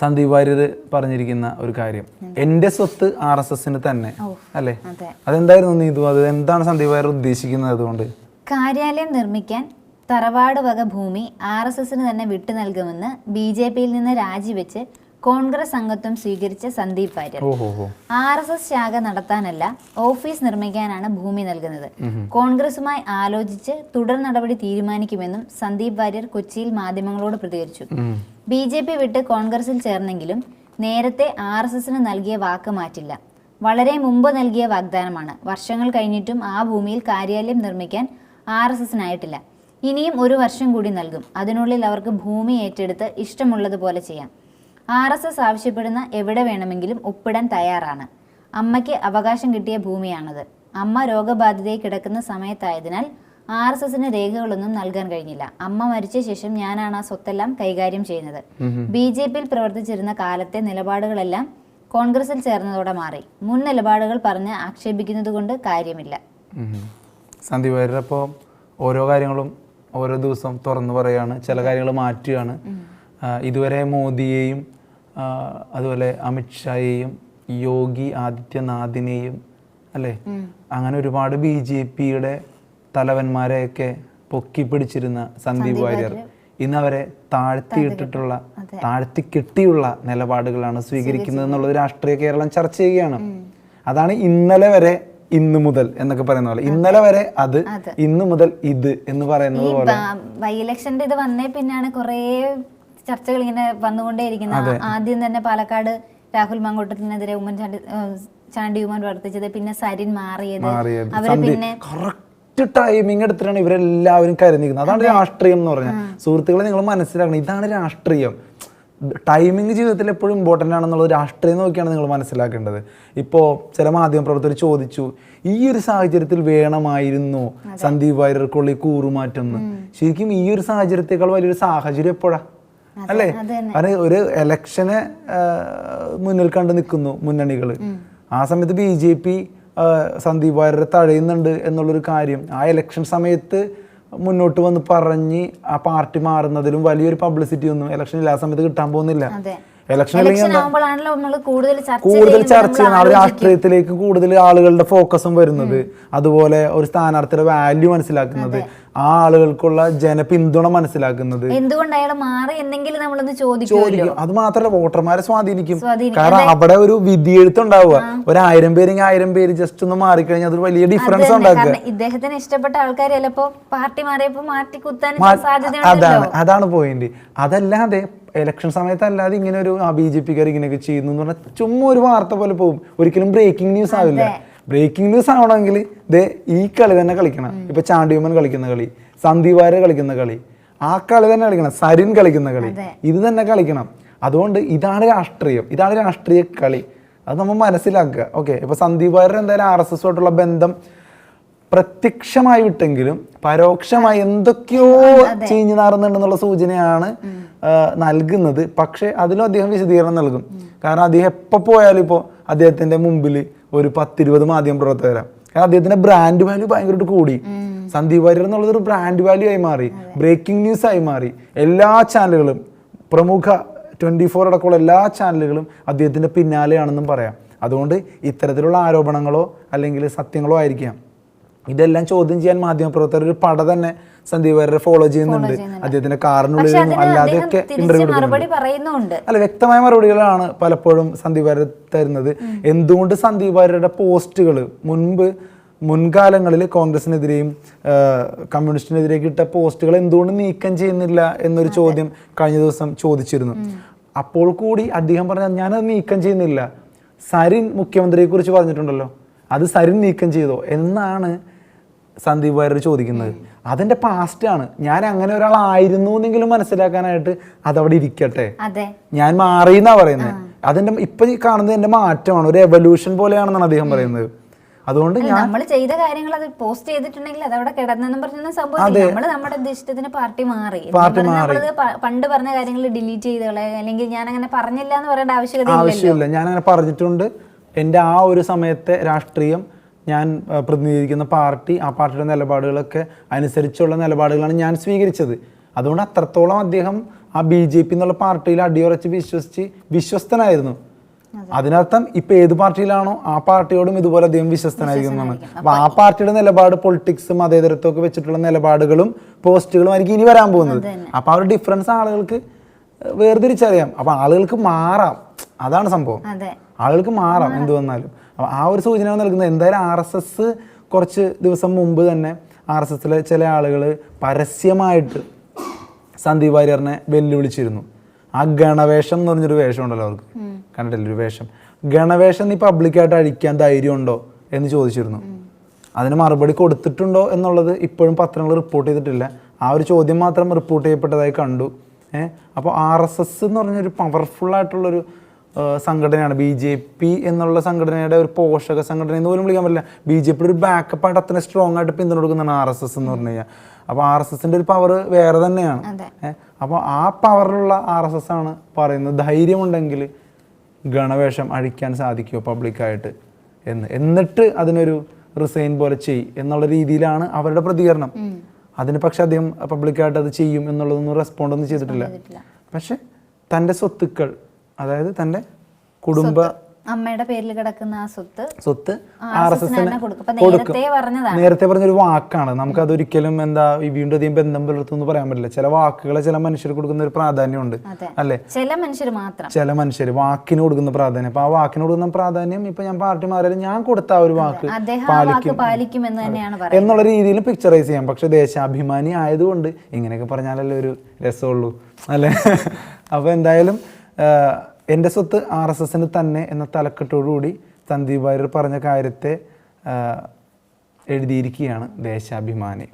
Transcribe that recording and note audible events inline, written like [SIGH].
സന്ദീപ് വാര്യർ പറഞ്ഞിരിക്കുന്ന ഒരു കാര്യം. എന്റെ സ്വത്ത് ആർ എസ് എസിന് തന്നെ അല്ലേ? അതെ. അതെന്തായിരുന്നു നീതു? അത് എന്താണ് സന്ദീപ് വാര്യർ ഉദ്ദേശിക്കുന്നത് അതുകൊണ്ട്? കാര്യാലയം നിർമ്മിക്കാൻ തറവാട് വക ഭൂമി ആർ എസ് എസിന് തന്നെ വിട്ടു നൽകുമെന്ന് ബി ജെ പിയിൽ നിന്ന് രാജിവെച്ച് കോൺഗ്രസ് അംഗത്വം സ്വീകരിച്ച Sandeep Warrier. R S S ശാഖ നടത്താനല്ല ഓഫീസ് നിർമ്മിക്കാനാണ് ഭൂമി നൽകുന്നത്. കോൺഗ്രസുമായി ആലോചിച്ച് തുടർ നടപടി തീരുമാനിക്കുമെന്നും സന്ദീപ് വാര്യർ കൊച്ചിയിൽ മാധ്യമങ്ങളോട് പ്രതികരിച്ചു. ബി ജെ പി വിട്ട് കോൺഗ്രസിൽ ചേർന്നെങ്കിലും നേരത്തെ ആർ എസ് എസിന് നൽകിയ വാക്ക് മാറ്റില്ല. വളരെ മുമ്പ് നൽകിയ വാഗ്ദാനമാണ്. വർഷങ്ങൾ കഴിഞ്ഞിട്ടും ആ ഭൂമിയിൽ കാര്യാലയം നിർമ്മിക്കാൻ ആർ എസ് എസിനായിട്ടില്ല. ഇനിയും ഒരു വർഷം കൂടി നൽകും. അതിനുള്ളിൽ അവർക്ക് ഭൂമി ഏറ്റെടുത്ത് ഇഷ്ടമുള്ളതുപോലെ ചെയ്യാം. ആർ എസ് എസ് ആവശ്യപ്പെടുന്ന എവിടെ വേണമെങ്കിലും ഒപ്പിടാൻ തയ്യാറാണ്. അമ്മയ്ക്ക് അവകാശം കിട്ടിയ ഭൂമിയാണത്. അമ്മ രോഗബാധിതയെ കിടക്കുന്ന സമയത്തായതിനാൽ ആർ എസ് എസിന് രേഖകളൊന്നും നൽകാൻ കഴിഞ്ഞില്ല. അമ്മ മരിച്ച ശേഷം ഞാനാണ് ആ സ്വത്തെല്ലാം കൈകാര്യം ചെയ്യുന്നത്. ബി ജെ പിയിൽ പ്രവർത്തിച്ചിരുന്ന കാലത്തെ നിലപാടുകളെല്ലാം കോൺഗ്രസിൽ ചേർന്നതോടെ മാറി. മുൻ നിലപാടുകൾ പറഞ്ഞ് ആക്ഷേപിക്കുന്നത് കൊണ്ട് കാര്യമില്ല. സന്ദീപ് അപ്പോൾ ഓരോ കാര്യങ്ങളും ഓരോ ദിവസം തുറന്നു പറയാണ് ചില കാര്യങ്ങൾ മാറ്റുകയാണ്. ഇതുവരെ മോദിയെയും അതുപോലെ അമിത്ഷായെയും യോഗി ആദിത്യനാഥിനെയും അല്ലേ? അങ്ങനെ ഒരുപാട് ബി ജെ പിയുടെ തലവന്മാരെയൊക്കെ പൊക്കി പിടിച്ചിരുന്ന സന്ദീപ് വാര്യർ ഇന്ന് അവരെ താഴ്ത്തിയിട്ടിട്ടുള്ള താഴ്ത്തി കെട്ടിയുള്ള നിലപാടുകളാണ് സ്വീകരിക്കുന്നത് എന്നുള്ളത് രാഷ്ട്രീയ കേരളം ചർച്ച ചെയ്യുകയാണ്. അതാണ് ഇന്നലെ വരെ ഇന്ന് മുതൽ എന്നൊക്കെ പറയുന്ന പോലെ. ഇന്നലെ വരെ അത് ഇന്ന് മുതൽ ഇത് എന്ന് പറയുന്നത് പോലെ. ബൈ ഇലക്ഷന്റെ ഇത് വന്നേ പിന്നാണ് കുറേ ചർച്ചകൾ ഇങ്ങനെ വന്നുകൊണ്ടേയിരിക്കുന്നത്. ആദ്യം തന്നെ പാലക്കാട് രാഹുൽ മങ്കോട്ടത്തിനെതിരെ ഉമ്മൻചാണ്ടി ചാണ്ടി ചാണ്ടി ഉമ്മൻ പ്രവർത്തിച്ചത് പിന്നെ സരിൻ മാറിയത്. അവർ പിന്നെ കറക്റ്റ് ടൈമിംഗ് എടുത്തിട്ടാണ് ഇവരെല്ലാവരും കരുതിക്കുന്നത് അതാണ് രാഷ്ട്രീയം എന്ന് പറഞ്ഞാൽ. സുഹൃത്തുക്കളെ നിങ്ങൾ മനസ്സിലാക്കണം. ഇതാണ് രാഷ്ട്രീയം. ടൈമിംഗ് ജീവിതത്തിൽ എപ്പോഴും ഇമ്പോർട്ടന്റ് ആണെന്നുള്ളത് രാഷ്ട്രീയം നോക്കിയാണ് നിങ്ങൾ മനസ്സിലാക്കേണ്ടത്. ഇപ്പോൾ ചില മാധ്യമപ്രവർത്തകർ ചോദിച്ചു ഈ ഒരു സാഹചര്യത്തിൽ വേണമായിരുന്നു സന്ദീപ് വാര്യർക്കുള്ള ഈ കൂറുമാറ്റം എന്ന്? ശരിക്കും ഈ ഒരു സാഹചര്യത്തെക്കാൾ വലിയൊരു സാഹചര്യം എപ്പോഴാ? അല്ലേ? കാരണം ഒരു ഇലക്ഷനെ മുന്നിൽ കണ്ട് നിൽക്കുന്നു മുന്നണികൾ ആ സമയത്ത് ബി ജെ പി സന്ദീപ് വാര്യരെ തഴയുന്നുണ്ട് എന്നുള്ളൊരു കാര്യം. ആ ഇലക്ഷൻ സമയത്ത് മുന്നോട്ട് വന്ന് പറഞ്ഞ് ആ പാർട്ടി മാറുന്നതിലും വലിയൊരു പബ്ലിസിറ്റി ഒന്നും ഇലക്ഷൻ ഇല്ലാത്ത സമയത്ത് കിട്ടാൻ പോകുന്നില്ല. ഇലക്ഷൻ കൂടുതൽ ചർച്ച ചെയ്യുന്ന ആ രാഷ്ട്രീയത്തിലേക്ക് കൂടുതൽ ആളുകളുടെ ഫോക്കസും വരുന്നത്. അതുപോലെ ഒരു സ്ഥാനാർത്ഥിയുടെ വാല്യൂ മനസ്സിലാക്കുന്നത്. ആ ആളുകൾക്കുള്ള ജനപിന്തുണ മനസ്സിലാക്കുന്നത്. എന്തുകൊണ്ട് അയാൾ മാറി എന്തെങ്കിലും നമ്മളൊന്ന് ചോദിക്കും. അത് മാത്രല്ല വോട്ടർമാരെ സ്വാധീനിക്കും. കാരണം അവിടെ ഒരു വിധിയെഴുത്തുണ്ടാവുക ഒരു ആയിരം പേരെങ്കിൽ ആയിരം പേര് ജസ്റ്റ് ഒന്ന് മാറിക്കഴിഞ്ഞാൽ അതൊരു വലിയ ഡിഫറൻസ് ഉണ്ടാക്കുക. ഇദ്ദേഹത്തിന് ഇഷ്ടപ്പെട്ട ആൾക്കാർ ചിലപ്പോ പാർട്ടി മാറിയപ്പോ മാറ്റി കുത്താൻ അതാണ് അതാണ് പോയിന്റ് അതല്ലാതെ ഇലക്ഷൻ സമയത്ത് അല്ലാതെ ഇങ്ങനെ ഒരു ബി ജെ പിക്കാർ ഇങ്ങനെയൊക്കെ ചെയ്യുന്നു എന്ന് പറഞ്ഞാൽ ചുമ്മാ ഒരു വാർത്ത പോലെ പോകും. ഒരിക്കലും ബ്രേക്കിംഗ് ന്യൂസ് ആവില്ല. ബ്രേക്കിംഗ് ന്യൂസ് ആവണമെങ്കിൽ ദേ ഈ കളി തന്നെ കളിക്കണം. ഇപ്പൊ ചാണ്ടിയമ്മൻ കളിക്കുന്ന കളി സന്ദീപ് വാര്യർ കളിക്കുന്ന കളി ആ കളി തന്നെ കളിക്കണം. സരിൻ കളിക്കുന്ന കളി ഇത് തന്നെ കളിക്കണം. അതുകൊണ്ട് ഇതാണ് രാഷ്ട്രീയം. ഇതാണ് രാഷ്ട്രീയ കളി. അത് നമ്മൾ മനസ്സിലാക്കുക. ഓക്കെ ഇപ്പൊ സന്ദീപ് വാര്യർ എന്തായാലും ആർ എസ് എസുമായിട്ടുള്ള ബന്ധം പ്രത്യക്ഷമായി വിട്ടെങ്കിലും പരോക്ഷമായി എന്തൊക്കെയോ ചീഞ്ഞു നാറുന്നുണ്ടെന്നുള്ള സൂചനയാണ് നൽകുന്നത്. പക്ഷെ അതിലും അദ്ദേഹം വിശദീകരണം നൽകും. കാരണം അദ്ദേഹം എപ്പോൾ പോയാലും ഇപ്പോൾ അദ്ദേഹത്തിന്റെ മുമ്പിൽ ഒരു പത്തിരുപത് മാധ്യമ പ്രവർത്തകരാണ് കാരണം അദ്ദേഹത്തിന്റെ ബ്രാൻഡ് വാല്യൂ ഭയങ്കരമായിട്ട് കൂടി. സന്ദീപ് വാര്യർ എന്നുള്ളത് ഒരു ബ്രാൻഡ് വാല്യൂ ആയി മാറി. ബ്രേക്കിംഗ് ന്യൂസ് ആയി മാറി. എല്ലാ ചാനലുകളും പ്രമുഖ ട്വന്റി ഫോർ അടക്കമുള്ള എല്ലാ ചാനലുകളും അദ്ദേഹത്തിന്റെ പിന്നാലെയാണെന്നും പറയാം. അതുകൊണ്ട് ഇത്തരത്തിലുള്ള ആരോപണങ്ങളോ അല്ലെങ്കിൽ സത്യങ്ങളോ ആയിരിക്കാം. ഇതെല്ലാം ചോദ്യം ചെയ്യാൻ മാധ്യമപ്രവർത്തകർ ഒരു പട തന്നെ സന്ദീപ് വാര്യരെ ഫോളോ ചെയ്യുന്നുണ്ട്. അദ്ദേഹത്തിന്റെ കാറിനുള്ളിൽ അല്ലാതെ ഒക്കെ ഇന്റർവ്യൂ അല്ല വ്യക്തമായ മറുപടികളാണ് പലപ്പോഴും സന്ദീപ് വാര്യർ തരുന്നത്. എന്തുകൊണ്ട് സന്ദീപ് വാര്യരുടെ പോസ്റ്റുകൾ മുൻപ് മുൻകാലങ്ങളിൽ കോൺഗ്രസിനെതിരെയും കമ്മ്യൂണിസ്റ്റിനെതിരെയൊക്കെ ഇട്ട പോസ്റ്റുകൾ എന്തുകൊണ്ട് നീക്കം ചെയ്യുന്നില്ല എന്നൊരു ചോദ്യം കഴിഞ്ഞ ദിവസം ചോദിച്ചിരുന്നു. അപ്പോൾ കൂടി അദ്ദേഹം പറഞ്ഞ ഞാനത് നീക്കം ചെയ്യുന്നില്ല. സരിൻ മുഖ്യമന്ത്രിയെ കുറിച്ച് പറഞ്ഞിട്ടുണ്ടല്ലോ. അത് സരിൻ നീക്കം ചെയ്തോ? എന്നാണ് സന്ദീപ് വാര്യർ ചോദിക്കുന്നത്. അതെന്റെ പാസ്റ്റ് ആണ്. ഞാൻ അങ്ങനെ ഒരാളായിരുന്നു എന്നെങ്കിലും മനസ്സിലാക്കാനായിട്ട് അതവിടെ ഇരിക്കട്ടെ. ഞാൻ മാറി എന്നാ പറയുന്നത് അതെന്റെ ഇപ്പൊ കാണുന്നത് എന്റെ മാറ്റമാണ്. ഒരു എവല്യൂഷൻ പോലെയാണെന്നാണ് അദ്ദേഹം പറയുന്നത്. അതുകൊണ്ട് നമ്മൾ ചെയ്ത കാര്യങ്ങൾ അത് പോസ്റ്റ് ചെയ്തിട്ടുണ്ടെങ്കിൽ അത് അവിടെ കിടന്നെന്നും പറഞ്ഞ സംഭവം നമ്മൾ നമ്മുടെ ഇഷ്ടത്തിന് പാർട്ടി മാറി. നമ്മളത് പണ്ട് പറഞ്ഞ കാര്യങ്ങൾ ഡിലീറ്റ് ചെയ്ത് അല്ലെങ്കിൽ ഞാൻ അങ്ങനെ പറഞ്ഞില്ല എന്ന് പറയേണ്ട ആവശ്യമില്ല. ഞാൻ അങ്ങനെ പറഞ്ഞിട്ടുണ്ട്. എന്റെ ആ ഒരു സമയത്തെ രാഷ്ട്രീയം ഞാൻ പ്രതിനിധീകരിക്കുന്ന പാർട്ടി ആ പാർട്ടിയുടെ നിലപാടുകളൊക്കെ അനുസരിച്ചുള്ള നിലപാടുകളാണ് ഞാൻ സ്വീകരിച്ചത്. അതുകൊണ്ട് അത്രത്തോളം അദ്ദേഹം ആ ബി ജെ പി എന്നുള്ള പാർട്ടിയിൽ അടിയുറച്ച് വിശ്വസിച്ച് വിശ്വസ്തനായിരുന്നു. അതിനർത്ഥം ഇപ്പൊ ഏത് പാർട്ടിയിലാണോ ആ പാർട്ടിയോടും ഇതുപോലെ അദ്ദേഹം വിശ്വസ്തനായിരിക്കും എന്നാണ്. അപ്പൊ ആ പാർട്ടിയുടെ നിലപാട് പൊളിറ്റിക്സും മതേതരത്വം ഒക്കെ വെച്ചിട്ടുള്ള നിലപാടുകളും പോസ്റ്റുകളും ആയിരിക്കും ഇനി വരാൻ പോകുന്നത്. അപ്പൊ ആ ഒരു ഡിഫറൻസ് ആളുകൾക്ക് വേർതിരിച്ചറിയാം. അപ്പൊ ആളുകൾക്ക് മാറാം. അതാണ് സംഭവം. ആളുകൾക്ക് മാറാം. എന്ത് വന്നാലും. അപ്പൊ ആ ഒരു സൂചന നൽകുന്നത്. എന്തായാലും ആർ എസ് എസ് കുറച്ച് ദിവസം മുമ്പ് തന്നെ ആർ എസ് എസിലെ ചില ആളുകൾ പരസ്യമായിട്ട് സന്ദീപ് വാര്യറിനെ വെല്ലുവിളിച്ചിരുന്നു. ആ ഗണവേഷം എന്ന് പറഞ്ഞൊരു വേഷം ഉണ്ടല്ലോ അവർക്ക്. കണ്ടിട്ടില്ല? ഒരു വേഷം. ഗണവേഷം നീ പബ്ലിക്കായിട്ട് അഴിക്കാൻ ധൈര്യമുണ്ടോ എന്ന് ചോദിച്ചിരുന്നു. അതിന് മറുപടി കൊടുത്തിട്ടുണ്ടോ എന്നുള്ളത് ഇപ്പോഴും പത്രങ്ങൾ റിപ്പോർട്ട് ചെയ്തിട്ടില്ല. ആ ഒരു ചോദ്യം മാത്രം റിപ്പോർട്ട് ചെയ്യപ്പെട്ടതായി കണ്ടു. ഏഹ് അപ്പോൾ ആർ എസ് എസ് എന്ന് പറഞ്ഞൊരു പവർഫുള്ളായിട്ടുള്ളൊരു സംഘടനയാണ് ബി ജെ പി എന്നുള്ള സംഘടനയുടെ ഒരു പോഷക സംഘടന എന്ന് പോലും വിളിക്കാൻ പറ്റില്ല. ബി ജെ പിയുടെ ഒരു ബാക്കപ്പ് ആയിട്ട് അത്ര സ്ട്രോങ് ആയിട്ട് പിന്തുണ കൊടുക്കുന്നതാണ് ആർ എസ് എസ് എന്ന് പറഞ്ഞു കഴിഞ്ഞാൽ. അപ്പോൾ ആർ എസ് എസിന്റെ ഒരു പവർ വേറെ തന്നെയാണ്. അപ്പോൾ ആ പവറിലുള്ള ആർ എസ് എസ് ആണ് പറയുന്നത് ധൈര്യമുണ്ടെങ്കിൽ ഗണവേഷം അഴിക്കാൻ സാധിക്കുമോ പബ്ലിക്കായിട്ട് എന്ന്. എന്നിട്ട് അതിനൊരു റിസൈൻ പോലെ ചെയ് എന്നുള്ള രീതിയിലാണ് അവരുടെ പ്രതികരണം. അതിന് പക്ഷെ അദ്ദേഹം പബ്ലിക്കായിട്ട് അത് ചെയ്യും എന്നുള്ളതൊന്നും റെസ്പോണ്ട് ഒന്നും ചെയ്തിട്ടില്ല. ചെയ്തിട്ടില്ല. പക്ഷെ തന്റെ സ്വത്തുക്കൾ അതായത് തന്റെ കുടുംബ അമ്മയുടെ പേരിൽ കിടക്കുന്ന ആ സ്വത്ത് സ്വത്ത് ആർ എസ് എസ് എസിന് കൊടുക്കും. നേരത്തെ പറഞ്ഞ ഒരു പറഞ്ഞൊരു വാക്കാണ്. നമുക്ക് അതൊരിക്കലും എന്താ വീണ്ടും അധികം ബന്ധം പുലർത്തുന്നു എന്ന് പറയാൻ പറ്റില്ല. ചില വാക്കുകളെ ചില മനുഷ്യർ കൊടുക്കുന്ന ഒരു പ്രാധാന്യമുണ്ട്. അല്ലെ? ചില മനുഷ്യർ മാത്രം. ചില മനുഷ്യർ വാക്കിന് കൊടുക്കുന്ന പ്രാധാന്യം. അപ്പൊ ആ വാക്കിന് കൊടുക്കുന്ന പ്രാധാന്യം ഇപ്പൊ ഞാൻ പാർട്ടി മാറിയാലും ഞാൻ കൊടുത്ത ആ ഒരു വാക്ക് പാലിക്കും. എന്നുള്ള രീതിയിൽ പിക്ചറൈസ് ചെയ്യാം. പക്ഷെ ദേശാഭിമാനി ആയതുകൊണ്ട് ഇങ്ങനെയൊക്കെ പറഞ്ഞാലല്ലേ ഒരു രസമുള്ളൂ. അല്ലെ? [LAUGHS] അപ്പൊ എന്തായാലും എന്റെ സ്വത്ത് ആർ എസ് എസിന് തന്നെ എന്ന തലക്കെട്ടോടുകൂടി സന്ദീപ് വാര്യർ പറഞ്ഞ കാര്യത്തെ എഴുതിയിരിക്കുകയാണ് ദേശാഭിമാനി.